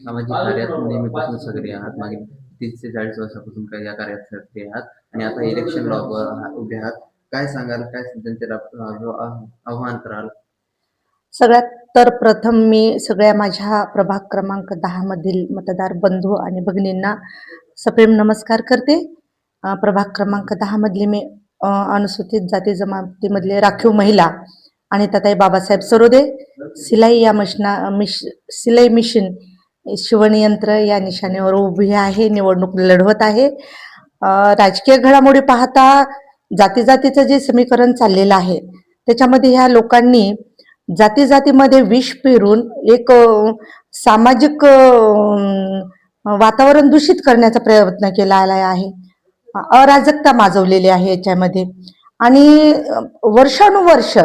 सामाजिक कार्यात नेहमीपासून सक्रिय आहात. मागील तीस ते चाळीस वर्षापासून काही या कार्यात सक्रिय आहात. आणि आता इलेक्शनला उभं- उभे आहात. काय सांगाल? काय जनतेला आव्हा- आव्हान कराल? सगळ्यात तर प्रथम मी सगळ्या माझ्या प्रभाग क्रमांक दहा मधील मतदार बंधू आणि भगिनींना सप्रेम नमस्कार करते. प्रभाग क्रमांक दहा मधली मी अनुसूचित जाती जमातीमधले राखीव महिला आणि ताताई बाबासाहेब सरोदे. सिलाई या मशना मिश सिलाई मिशन शिवणयंत्र या निशाणीवर उभी आहे निवडणूक लढवत आहे. राजकीय घडामोडी पाहता जाती जातीचं जे समीकरण चाललेलं आहे त्याच्यामध्ये ह्या लोकांनी जाती जातीमध्ये विष पेरून एक सामाजिक वातावरण दूषित करण्याचा प्रयत्न केला आहे. अराजकता माजवलेली आहे याच्यामध्ये. आणि वर्षानुवर्ष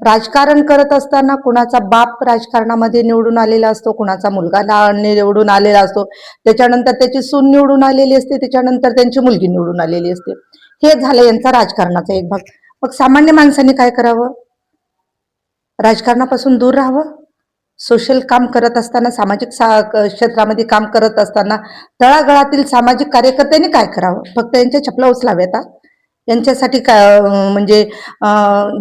राजकारण करत असताना कुणाचा बाप राजकारणामध्ये निवडून आलेला असतो कुणाचा मुलगा निवडून आलेला असतो त्याच्यानंतर त्याची सून निवडून आलेली असते त्याच्यानंतर त्यांची मुलगी निवडून आलेली असते. हे झालं यांचा राजकारणाचा एक भाग. मग सामान्य माणसाने काय करावं? राजकारणापासून दूर राहावं? सोशल काम करत असताना सामाजिक सा क्षेत्रामध्ये काम करत असताना तळागळातील सामाजिक कार्यकर्त्यांनी काय करावं? फक्त यांच्या चपला उचलाव्यात यांच्यासाठी का म्हणजे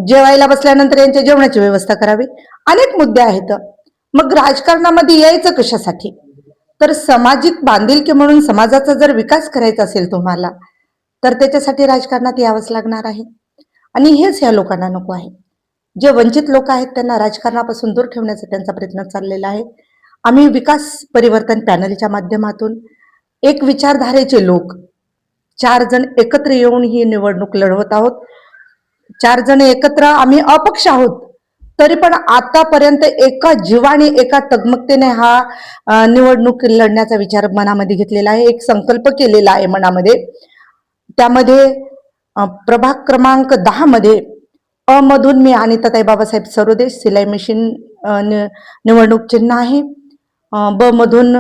जेवायला बसल्यानंतर यांच्या जेवणाची व्यवस्था करावी. अनेक मुद्दे आहेत. मग राजकारणामध्ये यायचं कशासाठी? तर सामाजिक बांधिलकी म्हणून समाजाचा जर विकास करायचा असेल तुम्हाला तर त्याच्यासाठी राजकारणात यावंच लागणार आहे. आणि हेच या लोकांना नको आहे. जे वंचित लोक आहेत त्यांना राजकारणापासून दूर ठेवण्याचा त्यांचा प्रयत्न चाललेला आहे. आम्ही विकास परिवर्तन पॅनलच्या माध्यमातून एक विचारधारेचे लोक चार जण एकत्र येऊन ही निवडणूक लढवत आहोत. चार जण एकत्र आम्ही अपक्ष आहोत. तरी पण आतापर्यंत एका जीवाने एका तगमगतेने हा निवडणूक लढण्याचा विचार मनामध्ये घेतलेला आहे. एक संकल्प केलेला आहे मनामध्ये. त्यामध्ये प्रभाग क्रमांक दहा मध्ये अमधून मी अनिताताई बाबासाहेब सरोदेश सिलाई मशीन निवडणूक चिन्ह आहे. ब मधून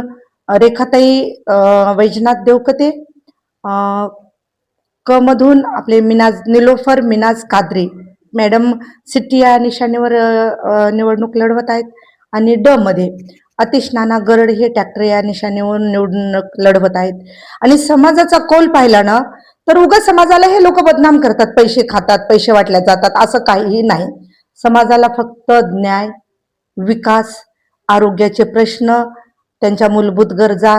रेखाताई वैजनाथ देवकते क मधून आपले मिनाज निलोफर मिनाज कादरे. मॅडम सिटी या निशाणीवर निवडणूक लढवत आहेत आणि ड मध्ये अतिश नाना गरड हे ट्रॅक्टर या निशाणीवर निवडणूक लढवत आहेत. आणि समाजाचा कौल पाहिला ना तर उगा समाजाला हे लोक बदनाम करतात. पैसे खातात पैसे वाटल्या जातात असं काहीही नाही. समाजाला फक्त न्याय विकास आरोग्याचे प्रश्न त्यांच्या मूलभूत गरजा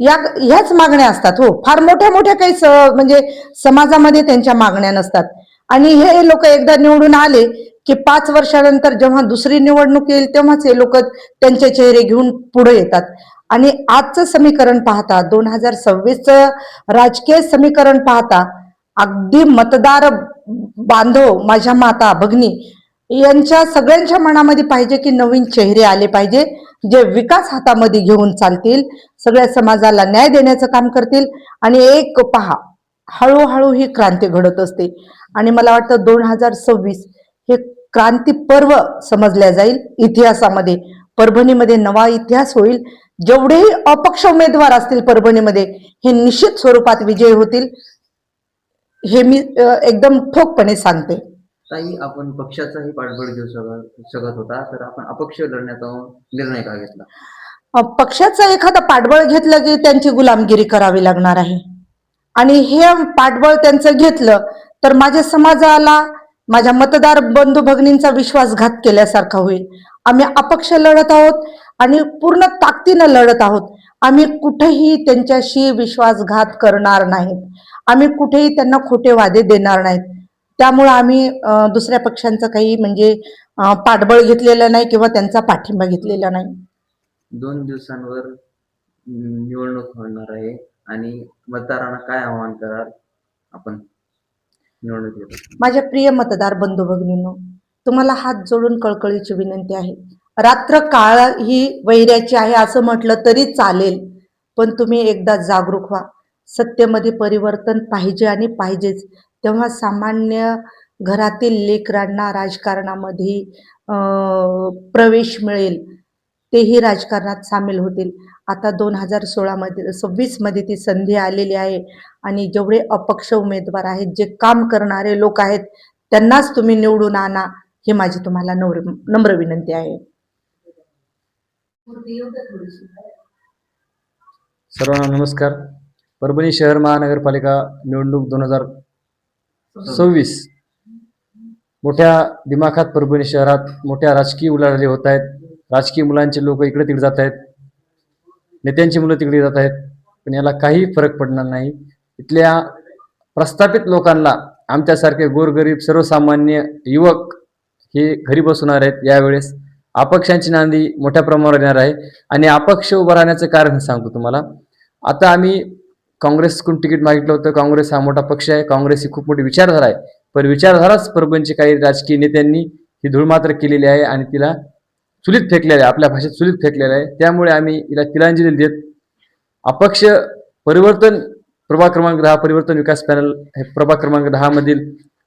या ह्याच मागण्या असतात हो. फार मोठ्या मोठ्या काही स म्हणजे समाजामध्ये त्यांच्या मागण्या नसतात. आणि हे लोक एकदा निवडून आले की पाच वर्षानंतर जेव्हा दुसरी निवडणूक येईल तेव्हाच हे लोक त्यांचे चेहरे घेऊन पुढे येतात. आणि आजचं समीकरण पाहता दोन हजार सव्वीसचं राजकीय समीकरण पाहता अगदी मतदार बांधव माझ्या माता भगिनी यांच्या सगळ्यांच्या मनामध्ये पाहिजे की नवीन चेहरे आले पाहिजे जे विकास हातामध्ये घेऊन चालतील सगळ्या समाजाला न्याय देण्याचं काम करतील आणि एक पहा हळूहळू ही क्रांती घडत असते. आणि मला वाटतं दोन हजार सव्वीस हे क्रांती पर्व समजल्या जाईल इतिहासामध्ये. परभणीमध्ये नवा इतिहास होईल. जेवढेही अपक्ष उमेदवार असतील परभणीमध्ये हे निश्चित स्वरूपात विजयी होतील. हे मी एकदम ठोकपणे सांगते. ताई आपण पक्षाचाही पाठबळ घेऊ शकत शकत होता तर आपण अपक्ष लढण्याचा निर्णय का घेतला? पक्षाचं एखादं पाठबळ घेतलं की त्यांची गुलामगिरी करावी लागणार आहे. आणि हे पाठबळ त्यांचं घेतलं तर माझ्या समाजाला माझ्या मतदार बंधू भगिनींचा विश्वासघात केल्यासारखा होईल. आम्ही अपक्ष लढत आहोत आणि पूर्ण ताकदीनं लढत आहोत. आम्ही कुठेही त्यांच्याशी विश्वासघात करणार नाहीत. आम्ही कुठेही त्यांना खोटे वादे देणार नाहीत. त्यामुळं आम्ही दुसऱ्या पक्षांचं काही म्हणजे पाठबळ घेतलेलं नाही किंवा त्यांचा पाठिंबा घेतलेला नाही. दोन दिवसांवर निवडणूक होणार आहे आणि मतदारांना काय आव्हान कराल आपण निवडणूक? माझ्या प्रिय मतदार बंधू भगिनींनो तुम्हाला हात जोडून कळकळीची विनंती आहे. रात्र काळ ही वैऱ्याची आहे असं म्हटलं तरी चालेल पण तुम्ही एकदा जागरूक व्हा. सत्तेमध्ये परिवर्तन पाहिजे आणि पाहिजेच. तेव्हा सामान्य घरातील लेकरांना राजकारणामध्ये अं, प्रवेश मिळेल. तेही राजकारणात सामील होतील. आता दोन हजार सोळामध्ये सव्वीसमध्ये ती संधी आलेली आहे आणि जेवढे अपक्ष उमेदवार आहेत जे काम करणारे लोक आहेत त्यांनाच तुम्ही निवडून आणा ही माझी तुम्हाला नम्र नम्र विनंती आहे. सर्वांना नमस्कार. परभणी शहर महानगरपालिका निवडणूक दोन हजार सव्वीस. मोठ्या दिमाखात परभणी शहरात मोठ्या राजकीय उलाढाली होत आहेत. राजकीय मुलांचे लोक इकडे तिकडे जात आहेत. नेत्यांची मुलं तिकडे जात आहेत. पण याला काही फरक पडणार नाही. इथल्या प्रस्थापित लोकांना आमच्यासारखे गोरगरीब सर्वसामान्य युवक हे घरी बसवणार आहेत यावेळेस. अपक्षांची नांदी मोठ्या प्रमाणावर येणार आहे. आणि अपक्ष उभं राहण्याचं कारण सांगतो तुम्हाला. आता आम्ही काँग्रेसकडून तिकीट मागितलं होतं. काँग्रेस हा मोठा पक्ष आहे. काँग्रेस ही खूप मोठी विचारधारा आहे. पण विचारधाराच परभणीचे काही राजकीय नेत्यांनी ही धुळमात्र केलेली आहे आणि तिला चुलीत फेकलेलं आहे. आपल्या भाषेत चुलीत फेकलेलं आहे. त्यामुळे आम्ही हिला तिलांजली देत अपक्ष परिवर्तन प्रभाग क्रमांक दहा परिवर्तन विकास पॅनल हे प्रभाग क्रमांक दहा मधील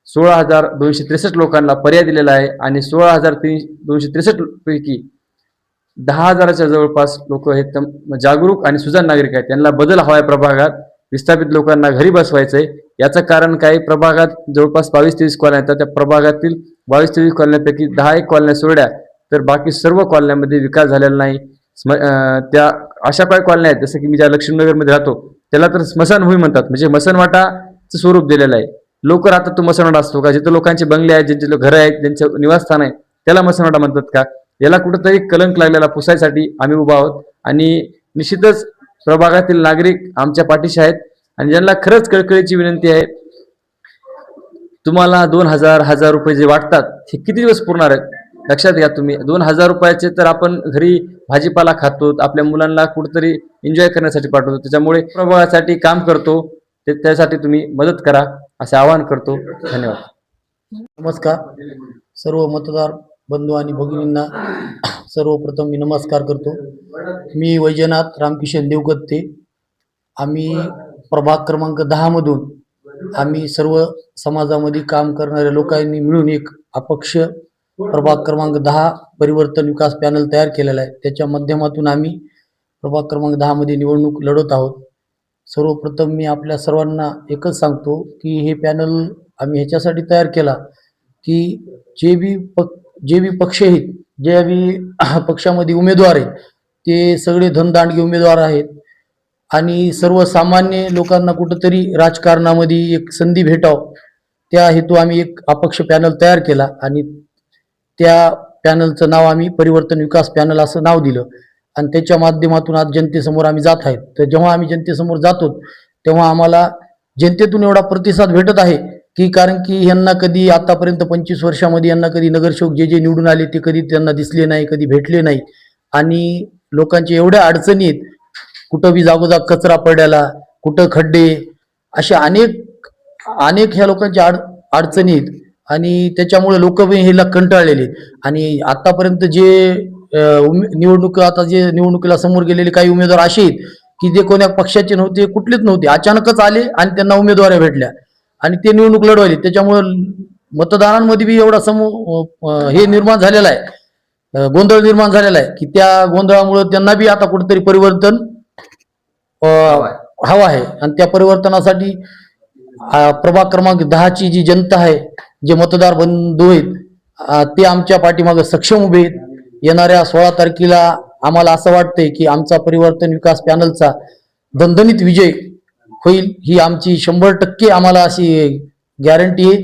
सोळा हजार दोनशे त्रेसष्ट लोकांना पर्याय दिलेला आहे आणि सोळा हजार तीन दोनशे त्रेसष्ट पैकी दहा हजाराच्या जवळपास लोक हे जागरूक आणि सुजाण नागरिक आहेत. त्यांना बदल हवा आहे प्रभागात विस्थापित लोकांना घरी बसवायचंय. याचं कारण काय प्रभागात जवळपास बावीस तेवीस कॉलन्या आहेत. तर त्या प्रभागातील बावीस तेवीस कॉलन्यापैकी दहा एक कॉलन्या सोडल्या तर बाकी सर्व कॉलन्यामध्ये विकास झालेला नाही. स्म- त्या अशा काही कॉलन्या आहेत जसं की मी ज्या लक्ष्मीनगरमध्ये राहतो त्याला तर स्मशानभूमी म्हणतात. म्हणजे मसनवाटाचं स्वरूप दिलेलं आहे. लोक राहतात तो मसनवाटा असतो का? जिथं लोकांचे बंगले आहेत ज्यांचे घरं आहेत ज्यांचं निवासस्थान आहे त्याला मसनवाटा म्हणतात का? याला कुठंतरी कलंक लागलेला पुसायसाठी आम्ही उभा आहोत. आणि निश्चितच प्रभागातील नागरिक आमच्या पाठीशी आहेत आणि ज्यांना खरंच कळकळीची विनंती आहे तुम्हाला दोन हजार हजार रुपये जे वाटतात हे किती दिवस पुरणार आहेत? लक्षात घ्या तुम्ही. दोन हजार रुपयाचे तर आपण घरी भाजीपाला खातो आपल्या मुलांना कुठेतरी एन्जॉय करण्यासाठी पाठवतो. त्याच्यामुळे प्रभागासाठी काम करतो ते त्यासाठी तुम्ही मदत करा असे आवाहन करतो. धन्यवाद. नमस्कार. सर्व मतदार बंधू आणि भगिनींना सर्वप्रथम मी नमस्कार करतो. मी वैजनाथ रामकिशन देवगत्ते. आम्ही प्रभाग क्रमांक दहामधून आम्ही सर्व समाजामध्ये काम करणाऱ्या लोकांनी मिळून एक अपक्ष प्रभाग क्रमांक दहा परिवर्तन विकास पॅनल तयार केलेला आहे. त्याच्या माध्यमातून आम्ही प्रभाग क्रमांक दहामध्ये निवडणूक लढत आहोत. सर्वप्रथम मी आपल्या सर्वांना एकच सांगतो की हे पॅनल आम्ही ह्याच्यासाठी तयार केला की जे बी पक जे बी पक्ष आहेत जे बी पक्षामध्ये उमेदवार आहेत ते सगळे धनदांडगे उमेदवार आहेत. आणि सर्वसामान्य लोकांना कुठंतरी राजकारणामध्ये एक संधी भेटाव त्या हेतू आम्ही एक अपक्ष पॅनल तयार केला आणि त्या पॅनलचं नाव आम्ही परिवर्तन विकास पॅनल असं नाव दिलं. आणि त्याच्या माध्यमातून आज जनतेसमोर आम्ही जात आहेत. तर जेव्हा आम्ही जनतेसमोर जातो तेव्हा आम्हाला जनतेतून एवढा प्रतिसाद भेटत आहे की कारण की यांना कधी आतापर्यंत पंचवीस वर्षामध्ये यांना कधी नगरसेवक जे जे निवडून आले ते कधी त्यांना दिसले नाही कधी भेटले नाही. आणि लोकांच्या एवढ्या अडचणी आहेत कुठं बी जागोजाग कचरा पडलेला कुठं खड्डे अशा अनेक अनेक ह्या लोकांच्या अड अडचणी आहेत. आणि त्याच्यामुळे लोक ह्याला कंटाळलेले आणि आतापर्यंत जे उमे- निवडणूक आता जे निवडणुकीला समोर गेलेले काही उमेदवार असे आहेत की जे कोण्या पक्षाचे नव्हते कुठलेच नव्हते अचानकच आले आणि त्यांना उमेदवाऱ्या भेटल्या. आणि ते निवडणूक लढवायची. त्याच्यामुळे मतदारांमध्ये बी एवढा समूह हे निर्माण झालेला आहे. गोंधळ निर्माण झालेला आहे की त्या गोंधळामुळे त्यांना बी आता कुठेतरी परिवर्तन हवं आहे. आणि त्या परिवर्तनासाठी प्रभाग क्रमांक दहाची जी जनता आहे जे मतदार बंधू आहेत ते आमच्या पाठीमागे सक्षम उभे आहेत. येणाऱ्या सोळा तारखेला आम्हाला असं वाटतंय की आमचा परिवर्तन विकास पॅनलचा दणदणीत विजय होईल ही आमची शंभर टक्के आम्हाला अशी गॅरंटी आहे.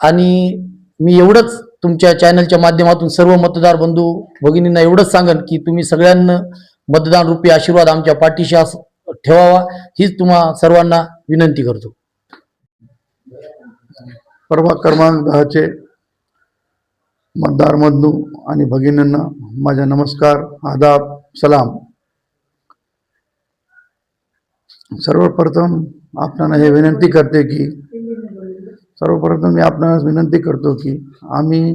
आणि मी एवढंच तुमच्या चॅनलच्या माध्यमातून सर्व मतदार बंधू भगिनींना एवढंच सांगन की तुम्ही सगळ्यांना मतदान रूपी आशीर्वाद आमच्या पाठीशी ठेवावा हीच तुम्हा सर्वांना विनंती करतो. प्रभाग क्रमांक दहाचे मतदार बंधू आणि भगिनींना माझा नमस्कार आदाब सलाम. सर्वप्रथम आपणाला हे विनंती करते की सर्वप्रथम मी आपणास विनंती करतो की आम्ही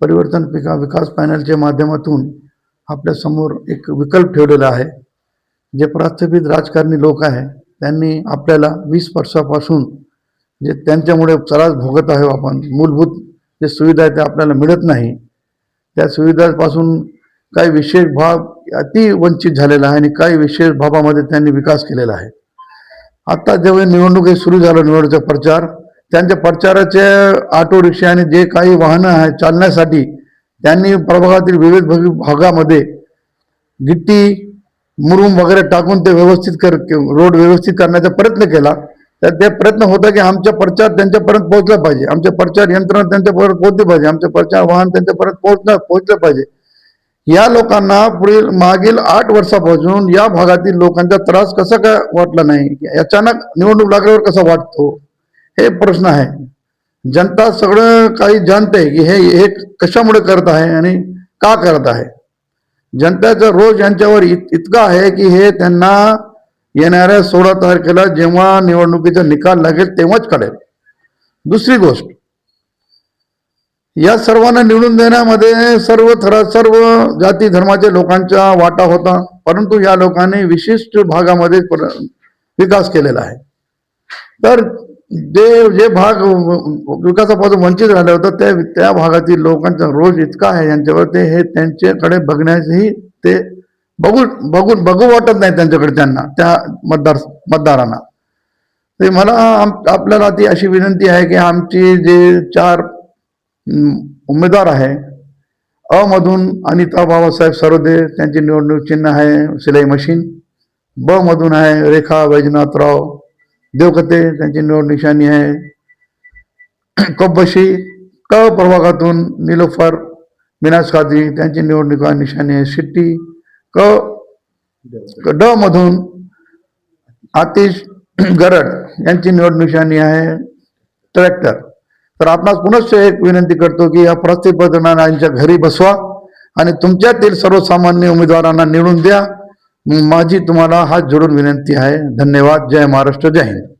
परिवर्तन पिका विकास पॅनलच्या माध्यमातून आपल्यासमोर एक विकल्प ठेवलेला आहे जे प्रस्थापित राजकारणी लोक आहे त्यांनी आपल्याला वीस वर्षापासून जे त्यांच्यामुळे त्रास भोगत आहे आपण मूलभूत जे सुविधा आहे ते आपल्याला मिळत नाही त्या सुविधापासून काही विशेष भाग अति वंचित झालेला आहे आणि काही विशेष भागामध्ये त्यांनी विकास केलेला आहे. आता जेव्हा निवडणूक हे सुरू झालं निवडणुकीचा प्रचार त्यांच्या प्रचाराचे ऑटो रिक्षा आणि जे काही वाहनं आहेत चालण्यासाठी त्यांनी प्रभागातील विविध भागामध्ये गिट्टी मुरुम वगैरे टाकून ते व्यवस्थित कर रोड व्यवस्थित करण्याचा प्रयत्न केला. तर ते प्रयत्न होता की आमचा प्रचार त्यांच्यापर्यंत पोहोचला पाहिजे. आमचे प्रचार यंत्रणा त्यांच्यापर्यंत पोहोचली पाहिजे. आमचे प्रचार वाहन त्यांच्यापर्यंत पोहोचणं पोहोचलं पाहिजे. या लोकांना पुढील मागील आठ वर्षापासून या भागातील लोकांचा त्रास कसा काय वाटला नाही? अचानक निवडणूक लागल्यावर कसा वाटतो? हे प्रश्न आहे. जनता सगळं काही जाणते की हे हे कशामुळे करत आहे आणि का करत आहे? जनतेचा रोज यांच्यावर इत- इतका आहे की हे त्यांना येणाऱ्या सोळा तारखेला जेव्हा निवडणुकीचा निकाल लागेल तेव्हाच कळेल. दुसरी गोष्ट या सर्वांना निवडून देण्यामध्ये सर्व थरा सर्व जाती धर्माच्या लोकांचा वाटा होता परंतु या लोकांनी विशिष्ट भागामध्ये विकास केलेला आहे. तर जे जे भाग विकासापासून वंचित राहिले होते त्या त्या भागातील लोकांचा रोज इतका आहे यांच्यावर ते हे त्यांच्याकडे बघण्याचेही ते बघू बघून बघू वाटत नाही त्यांच्याकडे त्यांना त्या मतदार मतदारांना. ते मला आम- आपल्याला ती अशी विनंती आहे की आमची जे चार उमेदवार आहे. अ मधून अनिता बाबासाहेब सरोदे त्यांची निवडणूक चिन्ह आहे सिलाई मशीन. ब मधून आहे रेखा वैजनाथराव देवकते त्यांची निवड निशाणी आहे. कब्बशी क प्रभागातून निलोफर मिनास खादी त्यांची निवडणूक निशाणी आहे. शिट्टी क ड मधून आतिश गरड यांची निवड निशाणी आहे. ट्रॅक्टर. तर आपणास पुनश्च एक विनंती करतो की या प्रतिपदनांना यांच्या घरी बसवा आणि तुमच्यातील सर्वसामान्य उमेदवारांना निवडून द्या. माझी तुम्हाला हात जोडून विनंती आहे. धन्यवाद. जय महाराष्ट्र. जय हिंद.